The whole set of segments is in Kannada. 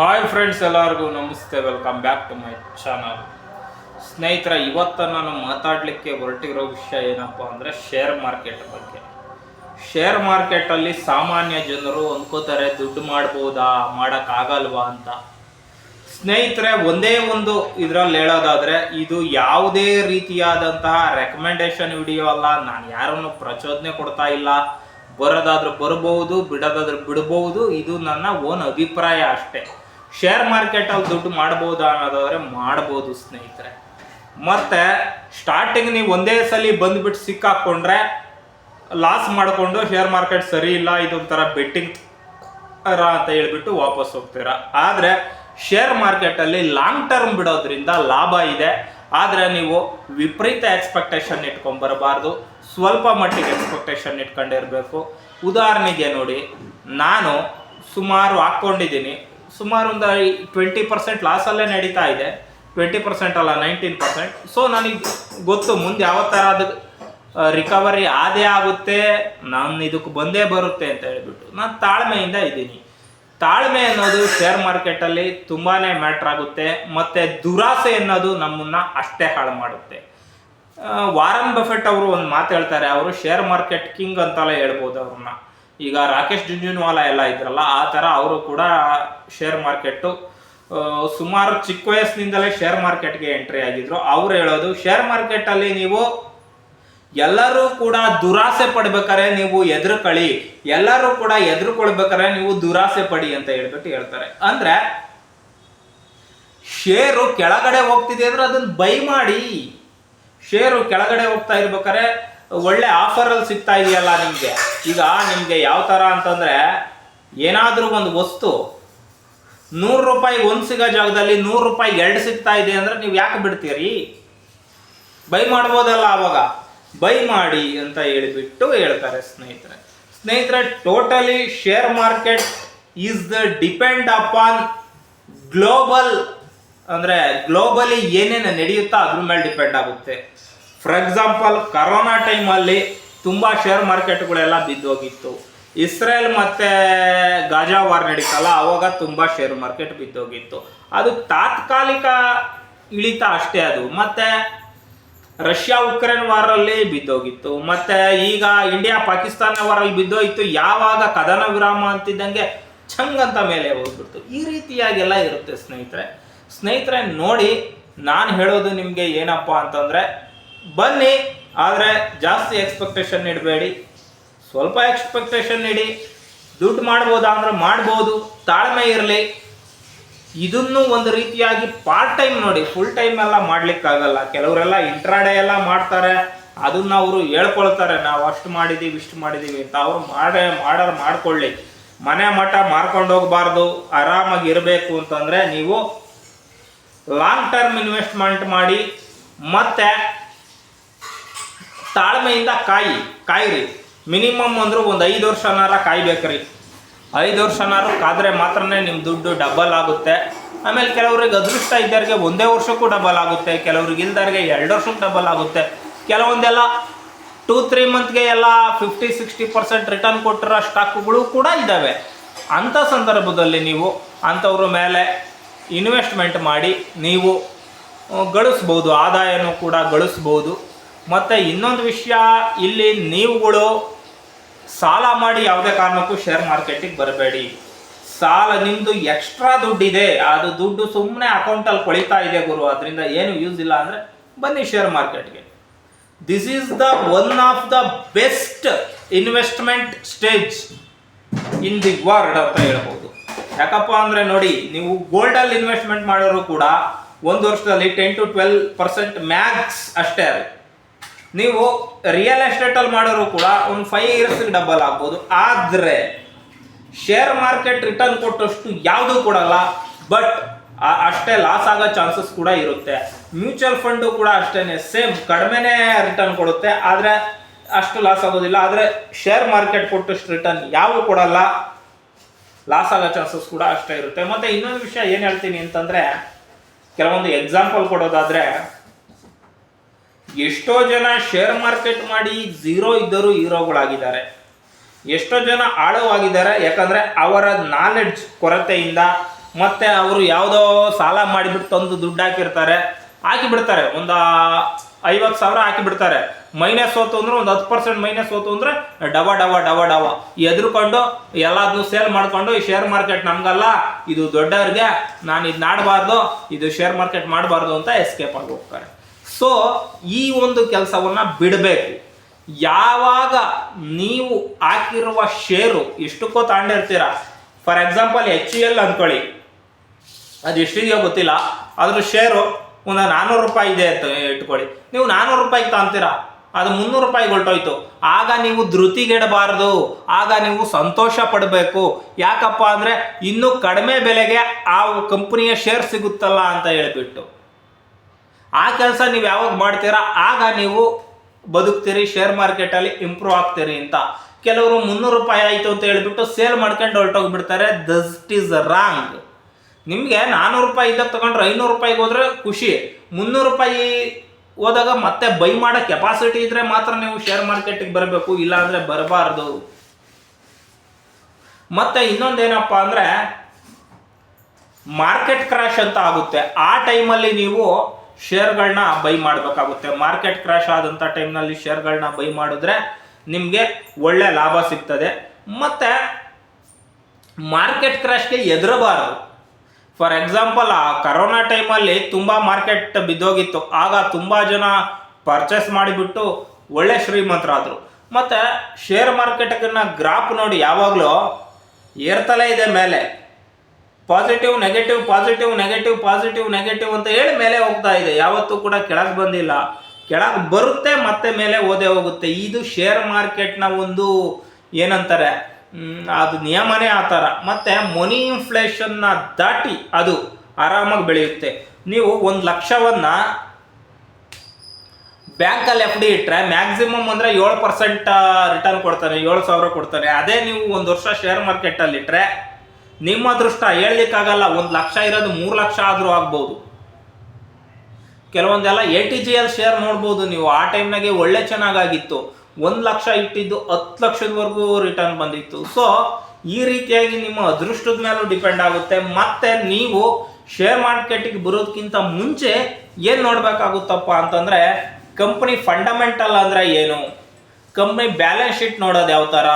ಹಾಯ್ ಫ್ರೆಂಡ್ಸ್ ಎಲ್ಲರಿಗೂ ನಮಸ್ತೆ welcome back to my channel ಸ್ನೇಹಿತರ, ಇವತ್ತು ನಾನು ಮಾತಾಡಲಿಕ್ಕೆ ಹೊರಟಿರೋ ವಿಷಯ ಏನಪ್ಪ ಅಂದರೆ ಶೇರ್ ಮಾರ್ಕೆಟ್ ಬಗ್ಗೆ. ಶೇರ್ ಮಾರ್ಕೆಟಲ್ಲಿ ಸಾಮಾನ್ಯ ಜನರು ಅಂದ್ಕೋತಾರೆ ದುಡ್ಡು ಮಾಡ್ಬೋದಾ ಮಾಡೋಕ್ಕಾಗಲ್ವಾ ಅಂತ. ಸ್ನೇಹಿತರೆ, ಒಂದೇ ಒಂದು ಇದರಲ್ಲಿ ಹೇಳೋದಾದರೆ, ಇದು ಯಾವುದೇ ರೀತಿಯಾದಂತಹ ರೆಕಮೆಂಡೇಶನ್ ವಿಡಿಯೋ ಅಲ್ಲ, ನಾನು ಯಾರನ್ನು ಪ್ರಚೋದನೆ ಕೊಡ್ತಾ ಇಲ್ಲ. ಬರೋದಾದ್ರೂ ಬರಬಹುದು ಬಿಡೋದಾದ್ರೂ ಬಿಡಬಹುದು ಇದು ನನ್ನ ಓನ್ ಅಭಿಪ್ರಾಯ ಅಷ್ಟೇ. ಶೇರ್ ಮಾರ್ಕೆಟಲ್ಲಿ ದುಡ್ಡು ಮಾಡ್ಬೋದಾ ಅನ್ನೋದಾದ್ರೆ ಮಾಡ್ಬೋದು ಸ್ನೇಹಿತರೆ. ಮತ್ತೆ ಸ್ಟಾರ್ಟಿಂಗ್ ನೀವು ಒಂದೇ ಸಲ ಬಂದ್ಬಿಟ್ಟು ಸಿಕ್ಕಾಕೊಂಡ್ರೆ ಲಾಸ್ ಮಾಡಿಕೊಂಡು ಶೇರ್ ಮಾರ್ಕೆಟ್ ಸರಿ ಇಲ್ಲ, ಇದೊಂಥರ ಬೆಟ್ಟಿಂಗ್ ಅಂತ ಹೇಳ್ಬಿಟ್ಟು ವಾಪಸ್ ಹೋಗ್ತೀರಾ. ಆದರೆ ಶೇರ್ ಮಾರ್ಕೆಟಲ್ಲಿ ಲಾಂಗ್ ಟರ್ಮ್ ಬಿಡೋದ್ರಿಂದ ಲಾಭ ಇದೆ. ಆದರೆ ನೀವು ವಿಪರೀತ ಎಕ್ಸ್ಪೆಕ್ಟೇಷನ್ ಇಟ್ಕೊಂಬರಬಾರ್ದು ಸ್ವಲ್ಪ ಮಟ್ಟಿಗೆ ಎಕ್ಸ್ಪೆಕ್ಟೇಷನ್ ಇಟ್ಕೊಂಡಿರಬೇಕು. ಉದಾಹರಣೆಗೆ ನೋಡಿ, ನಾನು ಸುಮಾರು ಹಾಕ್ಕೊಂಡಿದ್ದೀನಿ ಸುಮಾರು ಒಂದು ಟ್ವೆಂಟಿ ಪರ್ಸೆಂಟ್ ಲಾಸಲ್ಲೇ ನಡೀತಾ ಇದೆ. ಟ್ವೆಂಟಿ ಪರ್ಸೆಂಟ್ ಅಲ್ಲ, ನೈನ್ಟೀನ್ ಪರ್ಸೆಂಟ್. ಸೊ ನನಗೆ ಗೊತ್ತು, ಮುಂದೆ ಯಾವ ಥರ ಅದು ರಿಕವರಿ ಆದೇ ಆಗುತ್ತೆ, ನಾನು ಇದಕ್ಕೆ ಬಂದೇ ಬರುತ್ತೆ ಅಂತ ಹೇಳಿಬಿಟ್ಟು. ನಾನು ತಾಳ್ಮೆಯಿಂದ ಇದ್ದೀನಿ. ತಾಳ್ಮೆ ಅನ್ನೋದು ಶೇರ್ ಮಾರ್ಕೆಟಲ್ಲಿ ತುಂಬಾ ಮ್ಯಾಟ್ರ್ ಆಗುತ್ತೆ, ಮತ್ತು ದುರಾಸೆ ಅನ್ನೋದು ನಮ್ಮನ್ನು ಅಷ್ಟೇ ಹಾಳು ಮಾಡುತ್ತೆ. ವಾರನ್ ಬಫೆಟ್ ಅವರು ಒಂದು ಮಾತು ಹೇಳ್ತಾರೆ, ಅವರು ಶೇರ್ ಮಾರ್ಕೆಟ್ ಕಿಂಗ್ ಅಂತಲೇ ಹೇಳ್ಬೋದು ಅವ್ರನ್ನ. ಈಗ ರಾಕೇಶ್ ಜುಂಜುನ್ವಾಲಾ ಎಲ್ಲ ಇದ್ರಲ್ಲ, ಆ ಥರ ಅವರು ಕೂಡ ಶೇರ್ ಮಾರ್ಕೆಟ್ಟು ಸುಮಾರು ಚಿಕ್ಕ ವಯಸ್ಸಿನಿಂದಲೇ ಶೇರ್ ಮಾರ್ಕೆಟ್ಗೆ ಎಂಟ್ರಿ ಆಗಿದ್ರು. ಅವ್ರು ಹೇಳೋದು ಶೇರ್ ಮಾರ್ಕೆಟಲ್ಲಿ ನೀವು ಎಲ್ಲರೂ ಕೂಡ ದುರಾಸೆ ಪಡ್ಬೇಕಾರೆ ನೀವು ಎದುರುಕಳಿ ಎಲ್ಲರೂ ಕೂಡ ಎದುರುಕೊಳ್ಬೇಕಾರೆ ನೀವು ದುರಾಸೆ ಪಡಿ ಅಂತ ಹೇಳ್ಬಿಟ್ಟು ಹೇಳ್ತಾರೆ. ಅಂದ್ರೆ ಶೇರು ಕೆಳಗಡೆ ಹೋಗ್ತಿದೆ ಅಂದ್ರೆ ಅದನ್ನ ಬೈ ಮಾಡಿ. ಶೇರು ಕೆಳಗಡೆ ಹೋಗ್ತಾ ಇರ್ಬೇಕಾದ್ರೆ ಒಳ್ಳೆ ಆಫರಲ್ಲಿ ಸಿಗ್ತಾ ಇದೆಯಲ್ಲ ನಿಮಗೆ? ಈಗ ನಿಮಗೆ ಯಾವ ಥರ ಅಂತಂದರೆ ಏನಾದರೂ ಒಂದು ವಸ್ತು ನೂರು ರೂಪಾಯಿ ಒಂದು ಸಿಗೋ ಜಾಗದಲ್ಲಿ ನೂರು ರೂಪಾಯಿ ಎರಡು ಸಿಗ್ತಾ ಇದೆ ಅಂದರೆ ನೀವು ಯಾಕೆ ಬಿಡ್ತೀರಿ? ಬೈ ಮಾಡ್ಬೋದಲ್ಲ ಆವಾಗ ಬೈ ಮಾಡಿ ಅಂತ ಹೇಳಿಬಿಟ್ಟು ಹೇಳ್ತಾರೆ ಸ್ನೇಹಿತರೆ. ಸ್ನೇಹಿತರೆ totally share market is the depend upon global ಅಂದರೆ ಗ್ಲೋಬಲಿ ಏನೇನು ನಡೆಯುತ್ತಾ ಅದ್ರ ಮೇಲೆ ಡಿಪೆಂಡ್ ಆಗುತ್ತೆ. ಫಾರ್ ಎಕ್ಸಾಂಪಲ್ ಕರೋನಾ ಟೈಮಲ್ಲಿ ತುಂಬ ಶೇರ್ ಮಾರ್ಕೆಟ್ಗಳೆಲ್ಲ ಬಿದ್ದೋಗಿತ್ತು. ಇಸ್ರೇಲ್ ಮತ್ತೆ ಗಾಜಾ ವಾರ್ ನಡೀತಲ್ಲ ಆವಾಗ ತುಂಬ ಶೇರ್ ಮಾರ್ಕೆಟ್ ಬಿದ್ದೋಗಿತ್ತು. ಅದು ತಾತ್ಕಾಲಿಕ ಇಳಿತ ಅಷ್ಟೇ ಅದು. ಮತ್ತೆ ರಷ್ಯಾ ಉಕ್ರೇನ್ ವಾರಲ್ಲಿ ಬಿದ್ದೋಗಿತ್ತು. ಮತ್ತೆ ಈಗ ಇಂಡಿಯಾ ಪಾಕಿಸ್ತಾನ ವಾರಲ್ಲಿ ಬಿದ್ದೋಯ್ತು. ಯಾವಾಗ ಕದನ ವಿರಾಮ ಅಂತಿದ್ದಂಗೆ ಚಂಗ್ ಅಂತ ಮೇಲೆ ಹೋಗ್ಬಿಡ್ತು. ಈ ರೀತಿಯಾಗೆಲ್ಲ ಇರುತ್ತೆ ಸ್ನೇಹಿತರೆ. ಸ್ನೇಹಿತರೆ, ನೋಡಿ, ನಾನು ಹೇಳೋದು ನಿಮಗೆ ಏನಪ್ಪ ಅಂತಂದರೆ ಬನ್ನಿ, ಆದರೆ ಜಾಸ್ತಿ ಎಕ್ಸ್ಪೆಕ್ಟೇಷನ್ ಇಡಬೇಡಿ. ಸ್ವಲ್ಪ ಎಕ್ಸ್ಪೆಕ್ಟೇಷನ್ ಇಡಿ. ದುಡ್ಡು ಮಾಡ್ಬೋದಾ ಅಂದ್ರೆ ಮಾಡ್ಬೋದು, ತಾಳ್ಮೆ ಇರಲಿ. ಇದನ್ನು ಒಂದು ರೀತಿಯಾಗಿ ಪಾರ್ಟ್ ಟೈಮ್ ನೋಡಿ ಫುಲ್ ಟೈಮ್ ಎಲ್ಲ ಮಾಡ್ಲಿಕ್ಕಾಗಲ್ಲ. ಕೆಲವರೆಲ್ಲ ಇಂಟ್ರಾಡೇ ಎಲ್ಲ ಮಾಡ್ತಾರೆ, ಅದನ್ನ ಅವರು ಹೇಳ್ಕೊಳ್ತಾರೆ. ನಾವು ಅಷ್ಟು ಮಾಡಿದೀವಿ, ಇಷ್ಟು ಮಾಡಿದೀವಿ ಅಂತ ಅವರು ಮಾಡೇ, ಮಾಡರ್ ಮಾಡ್ಕೊಳ್ಳಿ. ಮನೆ ಮಠ ಮಾರ್ಕೊಂಡು ಹೋಗಬಾರ್ದು, ಆರಾಮಾಗಿ ಇರಬೇಕು ಅಂತಂದ್ರೆ ನೀವು ಲಾಂಗ್ ಟರ್ಮ್ ಇನ್ವೆಸ್ಟ್ಮೆಂಟ್ ಮಾಡಿ, ಮತ್ತೆ ತಾಳ್ಮೆಯಿಂದ ಕಾಯಿ, ಕಾಯಿರಿ. ಮಿನಿಮಮ್ ಅಂದ್ರೆ ಒಂದು ಐದು ವರ್ಷನಾರ ಕಾಯ್ಬೇಕ್ರಿ. ಐದು ವರ್ಷನಾರು ಕಾದ್ರೆ ಮಾತ್ರ ನಿಮ್ಮ ದುಡ್ಡು ಡಬಲ್ ಆಗುತ್ತೆ. ಆಮೇಲೆ ಕೆಲವ್ರಿಗೆ ಅದೃಷ್ಟ ಇದ್ದವ್ರಿಗೆ ಒಂದೇ ವರ್ಷಕ್ಕೂ ಡಬಲ್ ಆಗುತ್ತೆ. ಕೆಲವ್ರಿಗೆ ಇಲ್ದವ್ರಿಗೆ ಎರಡು ವರ್ಷಕ್ಕೆ ಡಬಲ್ ಆಗುತ್ತೆ. ಕೆಲವೊಂದೆಲ್ಲ ಟೂ ತ್ರೀ ಮಂತ್ಗೆ ಎಲ್ಲ ಫಿಫ್ಟಿ ಸಿಕ್ಸ್ಟಿ ಪರ್ಸೆಂಟ್ ರಿಟರ್ನ್ ಕೊಟ್ಟಿರೋ ಸ್ಟಾಕ್ಗಳು ಕೂಡ ಇದ್ದಾವೆ. ಅಂಥ ಸಂದರ್ಭದಲ್ಲಿ ನೀವು ಅಂಥವ್ರ ಮೇಲೆ ಇನ್ವೆಸ್ಟ್ಮೆಂಟ್ ಮಾಡಿ ನೀವು ಗಳಿಸ್ಬೋದು, ಆದಾಯನೂ ಕೂಡ ಗಳಿಸ್ಬೋದು. ಮತ್ತು ಇನ್ನೊಂದು ವಿಷಯ, ಇಲ್ಲಿ ನೀವುಗಳು ಸಾಲ ಮಾಡಿ ಯಾವುದೇ ಕಾರಣಕ್ಕೂ ಶೇರ್ ಮಾರ್ಕೆಟಿಗೆ ಬರಬೇಡಿ. ಸಾಲ ನಿಮ್ಮದು ಎಕ್ಸ್ಟ್ರಾ ದುಡ್ಡಿದೆ, ಅದು ದುಡ್ಡು ಸುಮ್ಮನೆ ಅಕೌಂಟಲ್ಲಿ ಕೊಳಿತಾ ಇದೆ ಗುರು, ಅದರಿಂದ ಏನು ಯೂಸ್ ಇಲ್ಲ ಅಂದರೆ ಬನ್ನಿ ಶೇರ್ ಮಾರ್ಕೆಟ್ಗೆ this is the one of the best investment stage in the world ಅಂತ ಹೇಳ್ಬೋದು. ಯಾಕಪ್ಪ ಅಂದರೆ ನೋಡಿ, ನೀವು ಗೋಲ್ಡಲ್ಲಿ ಇನ್ವೆಸ್ಟ್ಮೆಂಟ್ ಮಾಡೋರು ಕೂಡ ಒಂದು ವರ್ಷದಲ್ಲಿ ten to twelve percent max ಅಷ್ಟೇ ಅದು. ನೀವು ರಿಯಲ್ ಎಸ್ಟೇಟಲ್ಲಿ ಮಾಡೋರು ಕೂಡ ಒಂದು ಫೈವ್ ಇಯರ್ಸ್ಗೆ ಡಬಲ್ ಆಗ್ಬೋದು. ಆದರೆ ಶೇರ್ ಮಾರ್ಕೆಟ್ ರಿಟರ್ನ್ ಕೊಟ್ಟಷ್ಟು ಯಾವುದೂ ಕೊಡಲ್ಲ ಬಟ್ ಅಷ್ಟೇ ಲಾಸ್ ಆಗೋ ಚಾನ್ಸಸ್ ಕೂಡ ಇರುತ್ತೆ. ಮ್ಯೂಚುವಲ್ ಫಂಡು ಕೂಡ ಅಷ್ಟೇ ಸೇಮ್ ಕಡಿಮೆನೇ ರಿಟರ್ನ್ ಕೊಡುತ್ತೆ. ಆದರೆ, ಅಷ್ಟು ಲಾಸ್ ಆಗೋದಿಲ್ಲ. ಆದರೆ ಶೇರ್ ಮಾರ್ಕೆಟ್ ಕೊಟ್ಟಷ್ಟು ರಿಟರ್ನ್ ಯಾವ ಕೊಡಲ್ಲ. ಲಾಸ್ ಆಗೋ ಚಾನ್ಸಸ್ ಕೂಡ ಅಷ್ಟೇ ಇರುತ್ತೆ. ಮತ್ತು ಇನ್ನೊಂದು ವಿಷಯ ಏನು ಹೇಳ್ತೀನಿ ಅಂತಂದರೆ, ಕೆಲವೊಂದು ಎಕ್ಸಾಂಪಲ್ ಕೊಡೋದಾದರೆ ಎಷ್ಟೋ ಜನ ಶೇರ್ ಮಾರ್ಕೆಟ್ ಮಾಡಿ ಝೀರೋ ಇದ್ದರೂ ಹೀರೋಗಳಾಗಿದ್ದಾರೆ. ಎಷ್ಟೋ ಜನ ಆಳವಾಗಿದ್ದಾರೆ, ಯಾಕಂದರೆ ಅವರ ನಾಲೆಡ್ಜ್ ಕೊರತೆಯಿಂದ ಮತ್ತೆ ಅವರು ಯಾವುದೋ ಸಾಲ ಮಾಡಿಬಿಟ್ಟು ತಂದು ದುಡ್ಡು ಹಾಕಿರ್ತಾರೆ ಹಾಕಿ ಬಿಡ್ತಾರೆ ಒಂದು ಐವತ್ತು ಸಾವಿರ ಹಾಕಿಬಿಡ್ತಾರೆ. ಮೈನಸ್ ಹೋತು ಅಂದ್ರೆ ಒಂದು ಹತ್ತು ಪರ್ಸೆಂಟ್ ಮೈನಸ್ ಹೋತು ಅಂದ್ರೆ ಡವ ಡವ ಡವ ಡವ. ಎದ್ರುಕೊಂಡು ಎಲ್ಲದನ್ನು ಸೇಲ್ ಮಾಡ್ಕೊಂಡು ಈ ಶೇರ್ ಮಾರ್ಕೆಟ್ ನಮಗಲ್ಲ, ಇದು ದೊಡ್ಡವ್ರಿಗೆ ನಾನು ಇದು ಮಾಡಬಾರ್ದು ಇದು ಶೇರ್ ಮಾರ್ಕೆಟ್ ಮಾಡಬಾರ್ದು ಅಂತ ಎಸ್ಕೇಪ್ ಆಗಿ ಹೋಗ್ತಾರೆ. ಸೊ, ಈ ಒಂದು ಕೆಲಸವನ್ನು ಬಿಡಬೇಕು. ಯಾವಾಗ ನೀವು ಹಾಕಿರುವ ಶೇರು ಇಷ್ಟಕ್ಕೋ ತಾಂಡಿರ್ತೀರ. ಫಾರ್ ಎಕ್ಸಾಂಪಲ್ ಎಚ್ ಎಲ್ ಅಂದ್ಕೊಳ್ಳಿ ಅದು ಎಷ್ಟಿದೆಯೋ ಗೊತ್ತಿಲ್ಲ. ಅದ್ರ ಶೇರು ಒಂದು ನಾನ್ನೂರು ರೂಪಾಯಿ ಇದೆ ಅಂತ ಇಟ್ಕೊಳ್ಳಿ. ನೀವು ನಾನ್ನೂರು ರೂಪಾಯಿಗೆ ತಾಂತೀರಾ ಅದು ಮುನ್ನೂರು ರೂಪಾಯಿಗೆ ಹೊರಟೋಯ್ತು. ಆಗ ನೀವು ಧೃತಿಗೆಡಬಾರ್ದು. ಆಗ ನೀವು ಸಂತೋಷ ಪಡಬೇಕು. ಯಾಕಪ್ಪ ಅಂದರೆ, ಇನ್ನೂ ಕಡಿಮೆ ಬೆಲೆಗೆ ಆ ಕಂಪನಿಯ ಶೇರ್ ಸಿಗುತ್ತಲ್ಲ ಅಂತ ಹೇಳ್ಬಿಟ್ಟು. ಆ ಕೆಲಸ ನೀವು ಯಾವಾಗ ಮಾಡ್ತೀರಾ, ಆಗ ನೀವು ಬದುಕ್ತೀರಿ ಶೇರ್ ಮಾರ್ಕೆಟಲ್ಲಿ ಇಂಪ್ರೂವ್ ಆಗ್ತೀರಿ ಅಂತ. ಕೆಲವರು ಮುನ್ನೂರು ರೂಪಾಯಿ ಆಯಿತು ಅಂತ ಹೇಳಿಬಿಟ್ಟು ಸೇಲ್ ಮಾಡ್ಕೊಂಡು ಹೊರಟೋಗ್ಬಿಡ್ತಾರೆ. ದಟ್ ಈಸ್ ರಾಂಗ್ ನಿಮಗೆ ನಾನ್ನೂರು ರೂಪಾಯಿ ಇದ್ದಾಗ ತಗೊಂಡ್ರೆ ಐನೂರು ರೂಪಾಯಿಗೆ ಹೋದ್ರೆ ಖುಷಿ. ಮುನ್ನೂರು ರೂಪಾಯಿ ಹೋದಾಗ ಮತ್ತೆ ಬೈ ಮಾಡೋ ಕೆಪಾಸಿಟಿ ಇದ್ರೆ ಮಾತ್ರ ನೀವು ಶೇರ್ ಮಾರ್ಕೆಟಿಗೆ ಬರಬೇಕು ಇಲ್ಲ ಅಂದ್ರೆ ಬರಬಾರ್ದು. ಮತ್ತೆ ಇನ್ನೊಂದೇನಪ್ಪ ಅಂದರೆ ಮಾರ್ಕೆಟ್ ಕ್ರಾಶ್ ಅಂತ ಆಗುತ್ತೆ. ಆ ಟೈಮಲ್ಲಿ ನೀವು ಶೇರ್ಗಳನ್ನ ಬೈ ಮಾಡಬೇಕಾಗುತ್ತೆ. ಮಾರ್ಕೆಟ್ ಕ್ರಾಶ್ ಆದಂಥ ಟೈಮ್ನಲ್ಲಿ ಶೇರ್ಗಳನ್ನ ಬೈ ಮಾಡಿದ್ರೆ ನಿಮಗೆ ಒಳ್ಳೆ ಲಾಭ ಸಿಗ್ತದೆ. ಮತ್ತು ಮಾರ್ಕೆಟ್ ಕ್ರ್ಯಾಶ್ಗೆ ಎದುರಬಾರದು. ಫಾರ್ ಎಕ್ಸಾಂಪಲ್ ಆ ಕರೋನಾ ಟೈಮಲ್ಲಿ ತುಂಬ ಮಾರ್ಕೆಟ್ ಬಿದ್ದೋಗಿತ್ತು. ಆಗ ತುಂಬ ಜನ ಪರ್ಚೇಸ್ ಮಾಡಿಬಿಟ್ಟು ಒಳ್ಳೆ ಶ್ರೀಮಂತರಾದರು. ಮತ್ತು ಶೇರ್ ಮಾರ್ಕೆಟನ್ನ ಗ್ರಾಫ್ ನೋಡಿ ಯಾವಾಗಲೂ ಏರ್ತಲೇ ಇದೆ ಮೇಲೆ. Positive negative positive negative positive negative ಅಂತ ಹೇಳಿ ಮೇಲೆ ಹೋಗ್ತಾ ಇದೆ. ಯಾವತ್ತೂ ಕೂಡ ಕೆಳಗೆ ಬಂದಿಲ್ಲ. ಕೆಳಗೆ ಬರುತ್ತೆ, ಮತ್ತೆ ಮೇಲೆ ಓದೇ ಹೋಗುತ್ತೆ. ಇದು ಶೇರ್ ಮಾರ್ಕೆಟ್ನ ಒಂದು ಏನಂತಾರೆ? ಅದು ನಿಯಮನೇ ಆ ಥರ. ಮತ್ತು ಮೊನಿ ಇನ್ಫ್ಲೇಷನ್ನ ದಾಟಿ ಅದು ಆರಾಮಾಗಿ ಬೆಳೆಯುತ್ತೆ. ನೀವು ಒಂದು ಲಕ್ಷವನ್ನು ಬ್ಯಾಂಕಲ್ಲಿ ಎಫ್ ಡಿ ಇಟ್ಟರೆ ಮ್ಯಾಕ್ಸಿಮಮ್ ಅಂದರೆ ಏಳು ಪರ್ಸೆಂಟ್ ರಿಟರ್ನ್ ಕೊಡ್ತಾರೆ, ಏಳು ಸಾವಿರ ಕೊಡ್ತಾರೆ. ಅದೇ ನೀವು ಒಂದು ವರ್ಷ ಶೇರ್ ಮಾರ್ಕೆಟಲ್ಲಿ ಇಟ್ಟರೆ ನಿಮ್ಮ ಅದೃಷ್ಟ ಹೇಳಲಿಕ್ಕಾಗಲ್ಲ, ಒಂದು ಲಕ್ಷ ಇರೋದು ಮೂರು ಲಕ್ಷ ಆದರೂ ಆಗ್ಬೋದು. ಕೆಲವೊಂದೆಲ್ಲ A T G L share ನೋಡ್ಬೋದು ನೀವು. ಆ ಟೈಮ್ನಾಗೆ ಒಳ್ಳೆ ಚೆನ್ನಾಗಾಗಿತ್ತು. ಒಂದು ಲಕ್ಷ ಇಟ್ಟಿದ್ದು ಹತ್ತು ಲಕ್ಷದವರೆಗೂ ರಿಟರ್ನ್ ಬಂದಿತ್ತು. ಸೊ ಈ ರೀತಿಯಾಗಿ ನಿಮ್ಮ ಅದೃಷ್ಟದ ಮೇಲೂ ಡಿಪೆಂಡ್ ಆಗುತ್ತೆ. ಮತ್ತೆ ನೀವು ಶೇರ್ ಮಾರ್ಕೆಟಿಗೆ ಬರೋದಕ್ಕಿಂತ ಮುಂಚೆ ಏನು ನೋಡಬೇಕಾಗುತ್ತಪ್ಪ ಅಂತಂದರೆ ಕಂಪ್ನಿ ಫಂಡಮೆಂಟಲ್ ಅಂದರೆ ಏನು? ಕಂಪ್ನಿ ಬ್ಯಾಲೆನ್ಸ್ ಶೀಟ್ ನೋಡೋದು ಯಾವ ಥರ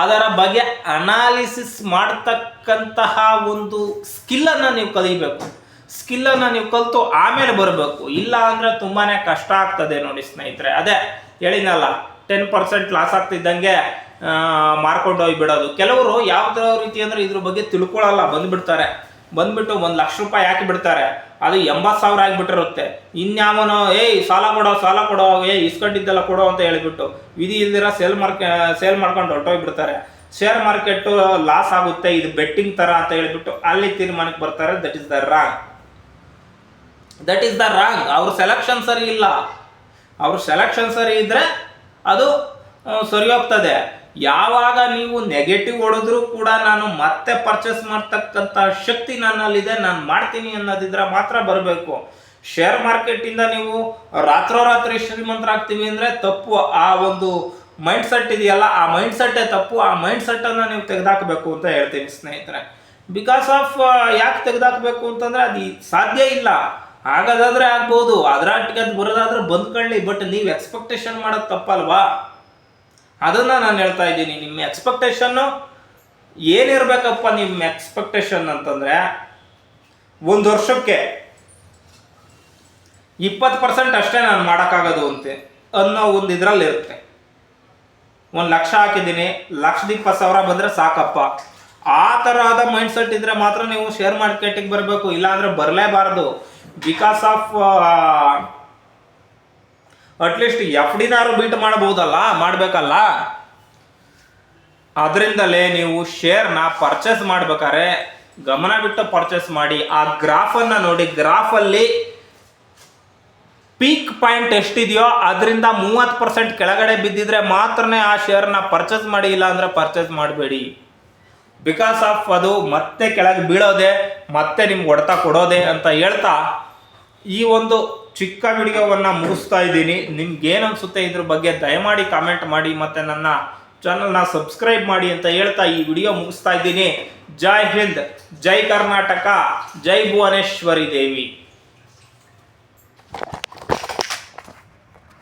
ಅದರ ಬಗ್ಗೆ ಅನಾಲಿಸಿಸ್ ಮಾಡ್ತಕ್ಕಂತಹ ಒಂದು ಸ್ಕಿಲ್ಲನ್ನು ನೀವು ಕಲಿಬೇಕು. ಸ್ಕಿಲ್ಲನ್ನು ನೀವು ಕಲಿತು ಆಮೇಲೆ ಬರಬೇಕು. ಇಲ್ಲ ಅಂದರೆ ತುಂಬಾ ಕಷ್ಟ ಆಗ್ತದೆ ನೋಡಿ ಸ್ನೇಹಿತರೆ. ಅದೇ ಹೇಳಿನಲ್ಲ ಟೆನ್ ಪರ್ಸೆಂಟ್ ಲಾಸ್ ಆಗ್ತಿದ್ದಂಗೆ ಮಾರ್ಕೊಂಡು ಹೋಗಿ ಬಿಡೋದು. ಕೆಲವರು ಯಾವ್ದು ರೀತಿ ಅಂದರೆ ಇದ್ರ ಬಗ್ಗೆ ತಿಳ್ಕೊಳ್ಳಲ್ಲ ಬಂದ್ಬಿಡ್ತಾರೆ. ಬಂದ್ಬಿಟ್ಟು ಒಂದು ಲಕ್ಷ ರೂಪಾಯಿ ಯಾಕೆ ಬಿಡ್ತಾರೆ. ಅದು ಎಂಬತ್ತು ಸಾವಿರ ಆಗಿಬಿಟ್ಟಿರುತ್ತೆ. ಇನ್ಯಾವನೋ, ಏಯ್, ಸಾಲ ಕೊಡೋ ಸಾಲ ಕೊಡೋ ಏಯ್ ಇಸ್ಕೊಂಡಿದ್ದೆಲ್ಲ ಕೊಡೋ ಅಂತ ಹೇಳಿಬಿಟ್ಟು ವಿಧಿ ಇಲ್ದಿರ ಸೇಲ್ ಮಾರ್ಕೆ, ಸೇಲ್ ಮಾಡ್ಕೊಂಡು ಹೊರಟೋಗ್ಬಿಡ್ತಾರೆ ಶೇರ್ ಮಾರ್ಕೆಟ್ ಲಾಸ್ ಆಗುತ್ತೆ. ಇದು ಬೆಟ್ಟಿಂಗ್ ಥರ ಅಂತ ಹೇಳಿಬಿಟ್ಟು ಅಲ್ಲಿ ತೀರ್ಮಾನಕ್ಕೆ ಬರ್ತಾರೆ. That is the wrong that is the wrong ಅವ್ರ ಸೆಲೆಕ್ಷನ್ ಸರಿ ಇಲ್ಲ. ಅವ್ರ ಸೆಲೆಕ್ಷನ್ ಸರಿ ಇದ್ರೆ ಅದು ಸರಿ ಹೋಗ್ತದೆ. ಯಾವಾಗ ನೀವು ನೆಗೆಟಿವ್ ಹೊಡೆದ್ರೂ ಕೂಡ ನಾನು ಮತ್ತೆ ಪರ್ಚೇಸ್ ಮಾಡ್ತಕ್ಕಂಥ ಶಕ್ತಿ ನನ್ನಲ್ಲಿದೆ, ನಾನು ಮಾಡ್ತೀನಿ ಅನ್ನೋದಿದ್ರೆ ಮಾತ್ರ ಬರಬೇಕು. ಶೇರ್ ಮಾರ್ಕೆಟಿಂದ ನೀವು ರಾತ್ರೋರಾತ್ರಿ ಶ್ರೀಮಂತರಾಗ್ತೀವಿ ಅಂದರೆ ತಪ್ಪು. ಆ ಒಂದು ಮೈಂಡ್ ಸೆಟ್ ಇದೆಯಲ್ಲ, ಆ ಮೈಂಡ್ ಸೆಟ್ಟೇ ತಪ್ಪು. ಆ ಮೈಂಡ್ ಸೆಟ್ಟನ್ನು ನೀವು ತೆಗೆದಾಕಬೇಕು ಅಂತ ಹೇಳ್ತೀನಿ ಸ್ನೇಹಿತರೆ. ಬಿಕಾಸ್ ಆಫ್ ಯಾಕೆ ತೆಗೆದಾಕಬೇಕು ಅಂತಂದರೆ ಅದು ಸಾಧ್ಯ ಇಲ್ಲ. ಆಗೋದಾದರೆ ಆಗ್ಬೋದು. ಅದ್ರಾಟಿಗೆ ಅದು ಬರೋದಾದ್ರೆ ಬಂದ್ಕೊಳ್ಳಿ. ಬಟ್ ನೀವು ಎಕ್ಸ್ಪೆಕ್ಟೇಷನ್ ಮಾಡೋದು ತಪ್ಪಲ್ವಾ? ಅದನ್ನ ನಾನು ಹೇಳ್ತಾ ಇದ್ದೀನಿ, ನಿಮ್ಮ ಎಕ್ಸ್ಪೆಕ್ಟೇಷನ್ನು ಏನಿರ್ಬೇಕಪ್ಪ ನಿಮ್ಮ ಎಕ್ಸ್ಪೆಕ್ಟೇಷನ್ ಅಂತಂದ್ರೆ, ಒಂದು ವರ್ಷಕ್ಕೆ ಇಪ್ಪತ್ತು ಪರ್ಸೆಂಟ್ ಅಷ್ಟೇ ನಾನು ಮಾಡೋಕ್ಕಾಗೋದು ಅಂತೆ, ಅನ್ನೋ ಒಂದು ಇದರಲ್ಲಿ ಇರುತ್ತೆ. ಒಂದು ಲಕ್ಷ ಹಾಕಿದ್ದೀನಿ, ಲಕ್ಷದ ಇಪ್ಪತ್ತು ಸಾವಿರ ಬಂದರೆ ಸಾಕಪ್ಪ. ಆ ಥರದ ಮೈಂಡ್ ಸೆಟ್ ಇದ್ರೆ ಮಾತ್ರ ನೀವು ಶೇರ್ ಮಾರ್ಕೆಟಿಗೆ ಬರಬೇಕು, ಇಲ್ಲಾಂದ್ರೆ ಬರಲೇಬಾರ್ದು. Because of at least F ಡಿನಾರು beat ಮಾಡಬಹುದಲ್ಲ? ಮಾಡಬೇಕಲ್ಲ? ಅದರಿಂದಲೇ ನೀವು ಶೇರ್ನ ಪರ್ಚೇಸ್ ಮಾಡ್ಬೇಕಾದ್ರೆ ಗಮನ ಬಿಟ್ಟು ಪರ್ಚೇಸ್ ಮಾಡಿ, ಆ ಗ್ರಾಫನ್ನು ನೋಡಿ ಗ್ರಾಫಲ್ಲಿ ಪೀಕ್ ಪಾಯಿಂಟ್ ಎಷ್ಟಿದೆಯೋ ಅದರಿಂದ ಮೂವತ್ತು ಪರ್ಸೆಂಟ್ ಕೆಳಗಡೆ ಬಿದ್ದಿದ್ರೆ ಮಾತ್ರನೇ ಆ ಶೇರ್ನ ಪರ್ಚೇಸ್ ಮಾಡಿ ಇಲ್ಲ ಅಂದರೆ ಪರ್ಚೇಸ್ ಮಾಡಬೇಡಿ. ಬಿಕಾಸ್ ಆಫ್ ಅದು ಮತ್ತೆ ಕೆಳಗೆ ಬೀಳೋದೆ, ಮತ್ತೆ ನಿಮ್ಗೆ ಹೊಡೆತ ಕೊಡೋದೆ ಅಂತ ಹೇಳ್ತಾ ಈ ಒಂದು ಚಿಕ್ಕ ವಿಡಿಯೋವನ್ನು ಮುಗಿಸ್ತಾ ಇದ್ದೀನಿ. ನಿಮ್ಗೆ ಏನು ಅನಿಸುತ್ತೆ ಇದ್ರ ಬಗ್ಗೆ ದಯಮಾಡಿ ಕಾಮೆಂಟ್ ಮಾಡಿ ಮತ್ತು ನನ್ನ ಚಾನಲ್ನ ಸಬ್ಸ್ಕ್ರೈಬ್ ಮಾಡಿ ಅಂತ ಹೇಳ್ತಾ ಈ ವಿಡಿಯೋ ಮುಗಿಸ್ತಾ ಇದ್ದೀನಿ. ಜೈ ಹಿಂದ್, ಜೈ ಕರ್ನಾಟಕ, ಜೈ ಭುವನೇಶ್ವರಿ ದೇವಿ.